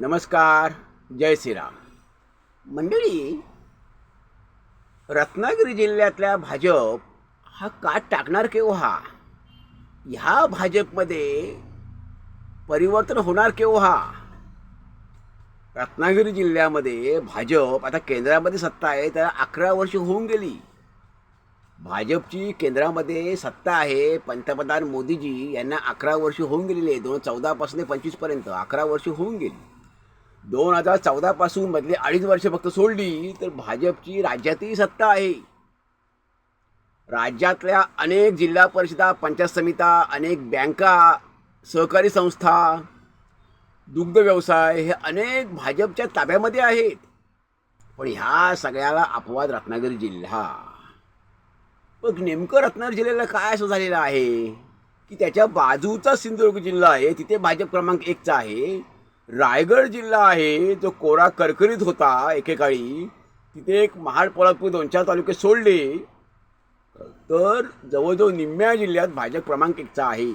नमस्कार जय श्रीराम. मंडळी रत्नागिरी जिल्ह्यातल्या भाजप हा काट टाकणार केव्हा? ह्या भाजपमध्ये परिवर्तन होणार केव्हा? रत्नागिरी जिल्ह्यामध्ये भाजप आता केंद्रामध्ये सत्ता आहे तर अकरा वर्ष होऊन गेली. भाजपची केंद्रामध्ये सत्ता आहे पंतप्रधान मोदीजी यांना अकरा वर्ष होऊन गेलेली आहे दोन हजार चौदापासून ते पंचवीसपर्यंत अकरा वर्ष होऊन गेली. दोन हजार चौदापासून मधले अडीच वर्ष फक्त सोडली तर भाजपची राज्यातही सत्ता आहे. राज्यातल्या अनेक जिल्हा परिषदा पंचायत समित्या अनेक बँका सहकारी संस्था दुग्ध व्यवसाय हे अनेक भाजपच्या ताब्यामध्ये आहेत. पण ह्या सगळ्याला अपवाद रत्नागिरी जिल्हा. मग नेमकं रत्नागिरी जिल्ह्याला काय असं झालेलं आहे? की त्याच्या बाजूचा सिंधुदुर्ग जिल्हा आहे तिथे भाजप क्रमांक एकचा आहे. रायगड जिल्हा आहे जो कोरा करकरीत होता एकेकाळी. तिथे एक महाड पोलादपूर दोन चार तालुके सोडले. तर जवळजवळ निम्म्या जिल्ह्यात भाजप क्रमांक एकचा आहे.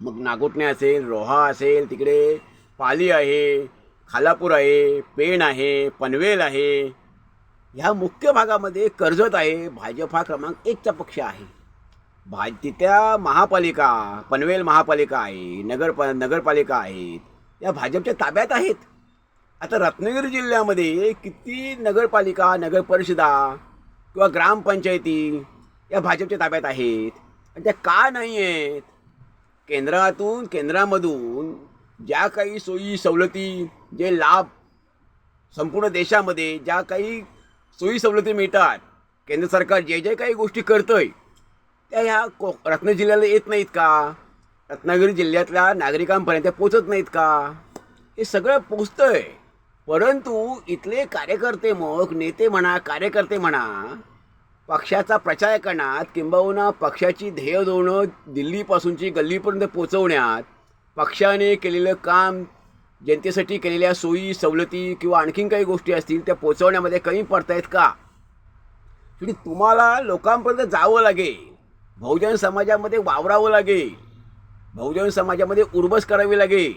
मग नागोटणे असेल रोहा असेल तिकडे पाली आहे खालापूर आहे पेण आहे पनवेल आहे. ह्या मुख्य भागामध्ये कर्जत आहे भाजप हा क्रमांक एकचा पक्ष आहे. भा तिथ्या महापालिका पनवेल महापालिका आहे नगर प नगरपालिका आहेत. या भाजपच्या ताब्यात आहेत. आता रत्नागिरी जिल्ह्यामध्ये किती नगरपालिका नगरपरिषदा किंवा ग्रामपंचायती या भाजपच्या ताब्यात आहेत. आणि त्या का नाही आहेत? केंद्रातून केंद्रामधून ज्या काही सोयी सवलती जे लाभ संपूर्ण देशामध्ये ज्या काही सोयी सवलती मिळतात केंद्र सरकार जे जे काही गोष्टी करतं आहे त्या ह्या को रत्नागिरी जिल्ह्याला येत नाहीत का? रत्नागिरी जिल्ह्यातल्या नागरिकांपर्यंत पोचत नाहीत का? हे सगळं पोचतंय परंतु इथले कार्यकर्ते मग नेते म्हणा कार्यकर्ते म्हणा पक्षाचा प्रचार करण्यात किंबहुना पक्षाची ध्येय धोरणं दिल्लीपासूनची गल्लीपर्यंत पोचवण्यात पक्षाने केलेलं काम जनतेसाठी केलेल्या सोयी सवलती किंवा आणखीन काही गोष्टी असतील त्या पोचवण्यामध्ये कमी पडतायत का? तुम्हाला लोकांपर्यंत जावं लागेल. बहुजन समाजामध्ये वावरावं लागेल. बहुजन समाजामध्ये उर्बस करावी लागेल.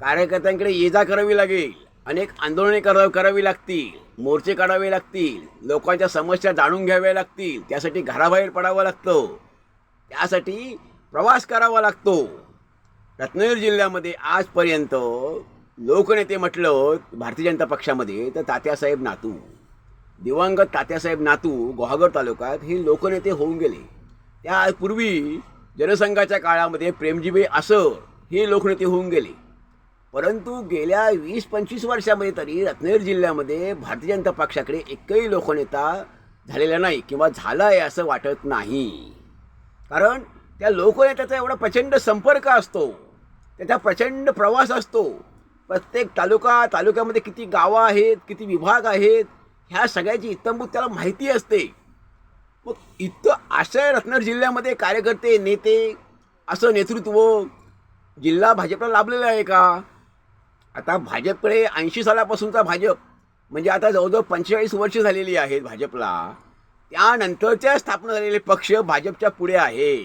कार्यकर्त्यांकडे ये जा करावी लागेल. अनेक आंदोलने करा करावी लागतील. मोर्चे काढावे लागतील. लोकांच्या समस्या जाणून घ्याव्या लागतील. त्यासाठी घराबाहेर पडावं लागतं. त्यासाठी प्रवास करावा लागतो. रत्नागिरी जिल्ह्यामध्ये आजपर्यंत लोकनेते म्हटलं भारतीय जनता पक्षामध्ये तर तात्यासाहेब नातू. दिवंगत तात्यासाहेब नातू गुहागर तालुक्यात हे लोकनेते होऊन गेले. त्यापूर्वी जनसंघाच्या काळामध्ये प्रेमजीबे असं हे लोकनेते होऊन गेले. परंतु गेल्या वीस पंचवीस वर्षामध्ये तरी रत्नागिरी जिल्ह्यामध्ये भारतीय जनता पक्षाकडे एकही लोकनेता झालेला नाही किंवा झाला आहे असं वाटत नाही. कारण त्या लोकनेत्याचा एवढा प्रचंड संपर्क असतो त्याचा प्रचंड प्रवास असतो. प्रत्येक तालुका तालुक्यामध्ये किती गावं आहेत किती विभाग आहेत ह्या सगळ्याची इत्तंभूत त्याला माहिती असते. मग इथं अशा रत्नागिरी जिल्ह्यामध्ये कार्यकर्ते नेते असं नेतृत्व जिल्हा भाजपला लाभलेलं आहे का? आता भाजपकडे ऐंशी सालापासूनचा भाजप म्हणजे आता जवळजवळ पंचेचाळीस वर्ष झालेली आहेत भाजपला. त्यानंतरच्या स्थापना झालेले पक्ष भाजपच्या पुढे आहे.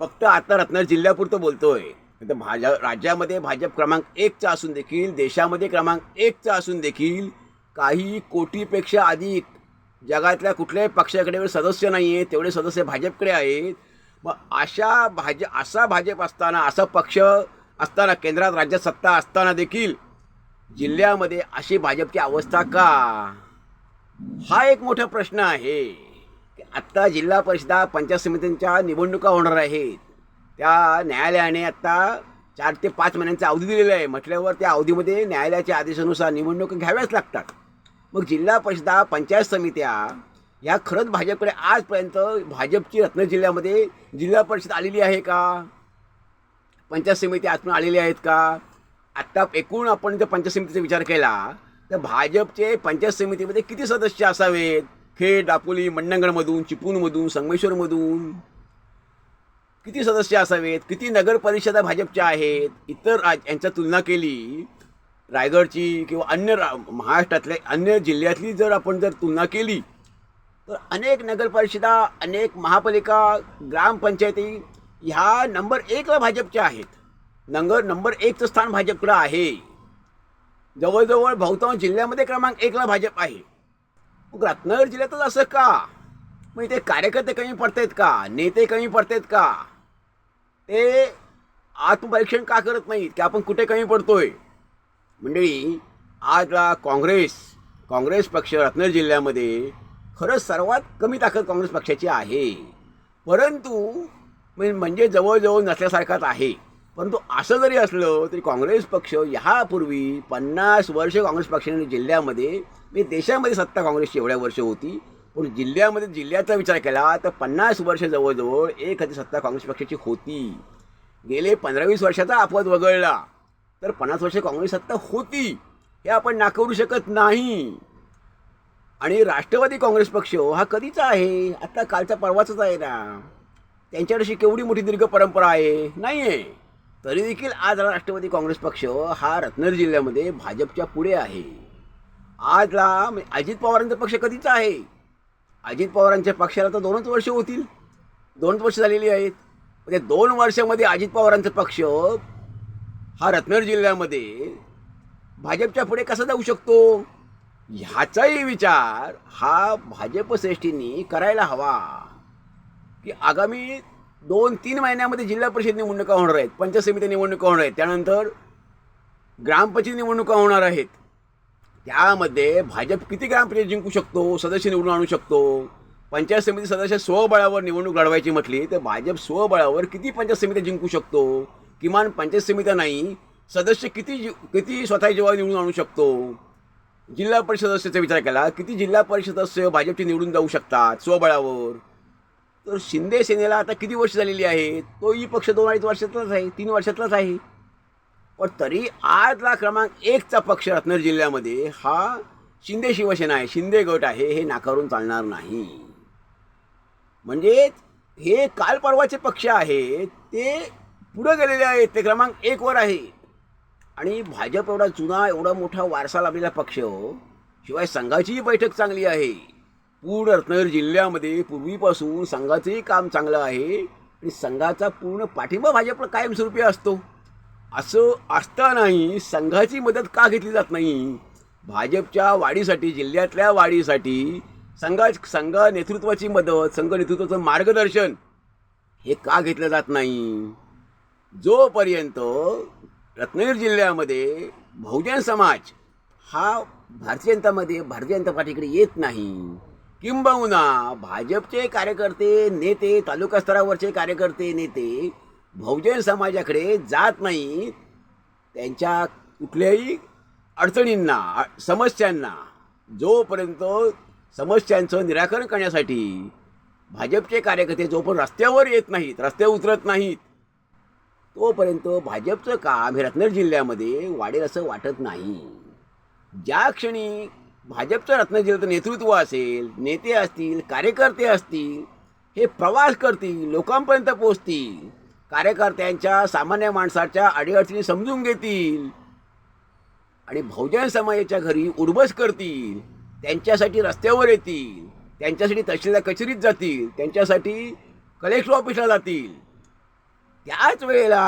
फक्त आता रत्नागिरी जिल्ह्यापुरतं बोलतोय. तर भाज राज्यामध्ये भाजप क्रमांक एकचा असून देखील देशामध्ये क्रमांक एकचा असून देखील काही कोटीपेक्षा अधिक जगातल्या कुठल्याही पक्षाकडे सदस्य नाही आहेत तेवढे सदस्य भाजपकडे आहेत. मग अशा भाज असा भाजप असताना असा पक्ष असताना केंद्रात राज्यात सत्ता असताना देखील जिल्ह्यामध्ये अशी भाजपची अवस्था का? हा एक मोठा प्रश्न आहे. आत्ता जिल्हा परिषदा पंचायत समित्यांच्या निवडणुका होणार आहेत. त्या न्यायालयाने आत्ता चार ते पाच महिन्यांचा अवधी दिलेला आहे. म्हटल्यावर त्या अवधीमध्ये न्यायालयाच्या आदेशानुसार निवडणुका घ्याव्याच लागतात. मग जिल्हा परिषदा पंचायत समित्या ह्या खरंच भाजपकडे आजपर्यंत भाजपची रत्नागिरी जिल्ह्यामध्ये जिल्हा परिषद आलेली आहे का? पंचायत समिती आजपर्यंत आलेल्या आहेत का? आत्ता एकूण आपण जर पंचायत समितीचा विचार केला तर भाजपचे पंचायत समितीमध्ये किती सदस्य असावेत? खेड दापोली मंडणगडमधून चिपळूणमधून संगमेश्वरमधून किती सदस्य असावेत? किती नगर परिषदा भाजपच्या आहेत? इतर राज यांच्या तुलना केली रायगडची किंवा अन्य रा महाराष्ट्रातल्या अन्य जिल्ह्यातली जर आपण जर तुलना केली तर अनेक नगरपरिषदा अनेक महापालिका ग्रामपंचायती ह्या नंबर एकला भाजपच्या आहेत. नंबर नंबर एकचं स्थान भाजपकडं आहे. जवळजवळ बहुतांश जिल्ह्यामध्ये क्रमांक एकला भाजप आहे. मग रत्नागिरी जिल्ह्यातच असं का? मग इथे कार्यकर्ते कमी पडतायत का? नेते कमी पडतायत का? ते आत्मपरीक्षण का करत नाहीत? की आपण कुठे कमी पडतोय? मंडळी आजला काँग्रेस काँग्रेस पक्ष रत्नागिरी जिल्ह्यामध्ये खरंच सर्वात कमी ताकद काँग्रेस पक्षाची आहे. परंतु म्हणजे जवळजवळ नसल्यासारखाच आहे. परंतु असं जरी असलं तरी काँग्रेस पक्ष ह्यापूर्वी पन्नास वर्ष काँग्रेस पक्षाने जिल्ह्यामध्ये म्हणजे देशामध्ये सत्ता काँग्रेसची एवढ्या वर्ष होती. पण जिल्ह्यामध्ये जिल्ह्याचा विचार केला तर पन्नास वर्ष जवळजवळ एक हजार सत्ता काँग्रेस पक्षाची होती. गेले पंधरा वीस वर्षाचा अपवाद वगळला. तर पन्नास वर्ष काँग्रेस सत्ता होती हे आपण नाकारू शकत नाही. आणि राष्ट्रवादी काँग्रेस पक्ष हा कधीचा आहे? आत्ता कालचा परवाचाच आहे ना. त्यांच्याशी केवढी मोठी दीर्घ परंपरा आहे? नाही आहे तरी देखील आज राष्ट्रवादी काँग्रेस पक्ष हा रत्नागिरी जिल्ह्यामध्ये भाजपच्या पुढे आहे. आजला अजित पवारांचा पक्ष कधीचा आहे? अजित पवारांच्या पक्षाला तर दोनच वर्ष होतील. दोनच वर्ष झालेली आहेत. म्हणजे दोन वर्षामध्ये अजित पवारांचा पक्ष हा रत्नागिरी जिल्ह्यामध्ये भाजपच्या पुढे कसा जाऊ शकतो? ह्याचाही विचार हा भाजप श्रेष्ठींनी करायला हवा. की आगामी दोन तीन महिन्यामध्ये जिल्हा परिषद निवडणुका होणार आहेत पंचायत समिती निवडणुका होणार आहेत त्यानंतर ग्रामपंचायत निवडणुका होणार आहेत. त्यामध्ये भाजप किती ग्रामपंचायत जिंकू शकतो सदस्य निवडून आणू शकतो? पंचायत समिती सदस्य स्वबळावर निवडणूक लढवायची म्हटली तर भाजप स्वबळावर किती पंचायत समित्या जिंकू शकतो? किमान पंचायत समित्या नाही सदस्य किती जि- किती स्वतः जेव्हा निवडून आणू शकतो? जिल्हा परिषद सदस्याचा विचार केला किती जिल्हा परिषद सदस्य भाजपचे निवडून जाऊ शकतात स्वबळावर? तर शिंदे सेनेला आता किती वर्ष झालेली आहे? तोही पक्ष दोन अडीच वर्षातलाच आहे तीन वर्षातलाच आहे. पण तरी आजला क्रमांक एकचा पक्ष रत्नागिरी जिल्ह्यामध्ये हा शिंदे शिवसेना आहे शिंदे गट आहे हे नाकारून चालणार नाही. म्हणजेच हे काल परवाचे पक्ष आहेत ते पुढं गेलेले आहेत. ते क्रमांक एकवर आहे. आणि भाजप एवढा जुना एवढा मोठा वारसा लाभलेला पक्ष हो, शिवाय संघाचीही बैठक चांगली आहे. पूर्ण रत्नागिरी जिल्ह्यामध्ये पूर्वीपासून संघाचंही काम चांगलं आहे आणि संघाचा पूर्ण पाठिंबा भाजपला कायमस्वरूपी असतो. असं असतानाही संघाची मदत का घेतली जात नाही? भाजपच्या वाढीसाठी जिल्ह्यातल्या वाढीसाठी संघा संघ नेतृत्वाची मदत संघ नेतृत्वाचं मार्गदर्शन हे का घेतलं जात नाही? जोपर्यंत रत्नागिरी जिल्ह्यामध्ये बहुजन समाज हा भारतीय जनतामध्ये भारतीय जनता पार्टीकडे येत नाही किंबहुना भाजपचे कार्यकर्ते नेते तालुका स्तरावरचे कार्यकर्ते नेते बहुजन समाजाकडे जात नाही त्यांच्या कुठल्याही अडचणींना समस्यांना जोपर्यंत समस्यांचं निराकरण करण्यासाठी भाजपचे कार्यकर्ते जोपर्यंत रस्त्यावर येत नाहीत रस्त्यावर उतरत नाहीत तोपर्यंत भाजपचं काम हे रत्नागिरी जिल्ह्यामध्ये वाढेल असं वाटत नाही. ज्या क्षणी भाजपचं रत्नागिरी जिल्ह्याचं नेतृत्व असेल नेते असतील कार्यकर्ते असतील हे प्रवास करतील लोकांपर्यंत पोचतील कार्यकर्त्यांच्या सामान्य माणसाच्या अडीअडचणी समजून घेतील आणि बहुजन समाजाच्या घरी उडबस करतील त्यांच्यासाठी रस्त्यावर येतील त्यांच्यासाठी तहसीलदार कचेरीत जातील त्यांच्यासाठी कलेक्टर ऑफिसला जातील. त्याच वेळेला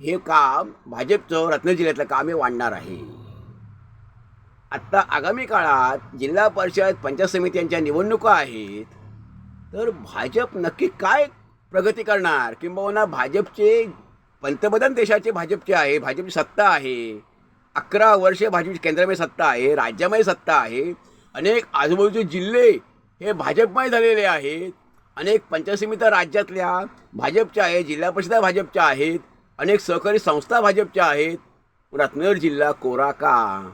हे काम भाजपचं रत्नागिरी जिल्ह्यातलं काम हे वाढणार आहे. आत्ता आगामी काळात जिल्हा परिषद पंचायत समिती यांच्या निवडणुका आहेत तर भाजप नक्की काय प्रगती करणार? किंबहुना भाजपचे पंतप्रधान देशाचे भाजपचे आहे भाजपची सत्ता आहे अकरा वर्षे भाजपची केंद्रामध्ये सत्ता आहे राज्यामध्ये सत्ता आहे अनेक आजूबाजूचे जिल्हे हे भाजपमय झालेले आहेत अनेक पंचायत समित्या राज्यातल्या भाजपच्या आहेत जिल्हा परिषदा भाजपच्या आहेत अनेक सहकारी संस्था भाजपच्या आहेत. रत्नागिरी जिल्हा कोरा का?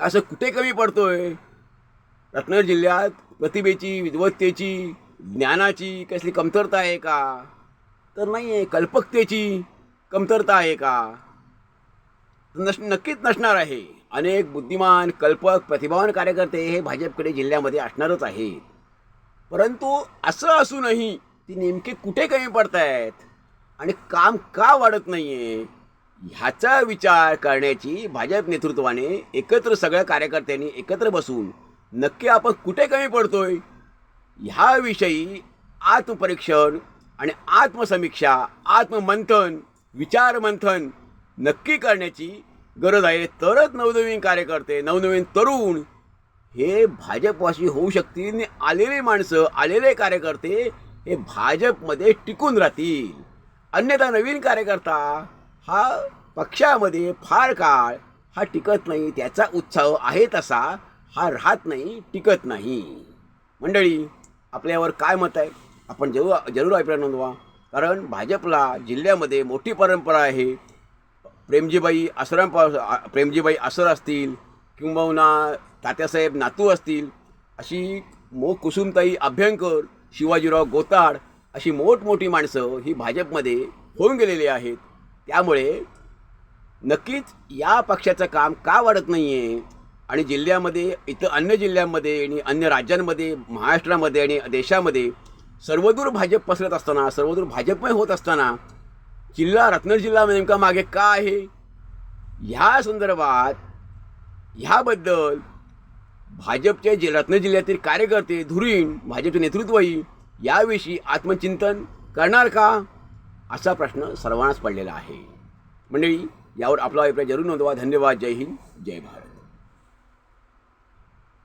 असं कुठे कमी पडतोय? रत्नागिरी जिल्ह्यात प्रतिभेची विद्वत्तेची ज्ञानाची कसली कमतरता आहे का? तर नाही आहे कल्पकतेची कमतरता आहे का? नस नक्कीच नसणार आहे. अनेक बुद्धिमान कल्पक प्रतिभावान कार्यकर्ते हे भाजपकडे जिल्ह्यामध्ये असणारच आहेत. परंतु असं असूनही ती नेमके कुठे कमी पडत आहेत आणि काम का वाढत नाही आहे ह्याचा विचार करण्याची भाजप नेतृत्वाने एकत्र सगळ्या कार्यकर्त्यांनी एकत्र बसून नक्की आपण कुठे कमी पडतोय? ह्याविषयी आत्मपरीक्षण आणि आत्मसमीक्षा आत्ममंथन विचारमंथन नक्की करण्याची गरज आहे. तरच नवनवीन कार्यकर्ते नवनवीन तरुण हे भाजपवाशी होऊ शकतील आणि आलेले माणसं आलेले कार्यकर्ते हे भाजपमध्ये टिकून राहतील. अन्यथा नवीन कार्यकर्ता हा पक्षामध्ये फार काळ हा टिकत नाही त्याचा उत्साह आहे तसा हा राहत नाही टिकत नाही. मंडळी आपल्यावर काय मत आहे? आपण जरूर जरूर अभिप्राय नोंदवा. कारण भाजपला जिल्ह्यामध्ये मोठी परंपरा आहे. प्रेमजीबाई आसराम प्रेमजीबाई आसर असतील किंबहुना तात्यासाहेब नातू असतील अशी मो कुसुमताई अभ्यंकर शिवाजीराव गोताड अशी मोठमोठी माणसं ही भाजपमध्ये होऊन गेलेली आहेत. त्यामुळे नक्कीच या पक्षाचं काम का वाढत नाही आहे आणि जिल्ह्यामध्ये इतर अन्य जिल्ह्यांमध्ये आणि अन्य राज्यांमध्ये महाराष्ट्रामध्ये आणि देशामध्ये सर्वदूर भाजप पसरत असताना सर्वदूर भाजपमय होत असताना जिल्हा रत्नागिरी जिल्हा नेमका मागे का आहे? ह्या संदर्भात ह्याबद्दल भाजपचे जे रत्न जिल्ह्यातील कार्यकर्ते धुरीण भाजपचे नेतृत्वही याविषयी आत्मचिंतन करणार का? असा प्रश्न सर्वांनाच पडलेला आहे. मंडळी यावर आपला अभिप्राय जरूर नोंदवा. धन्यवाद. जय हिंद. जय भारत.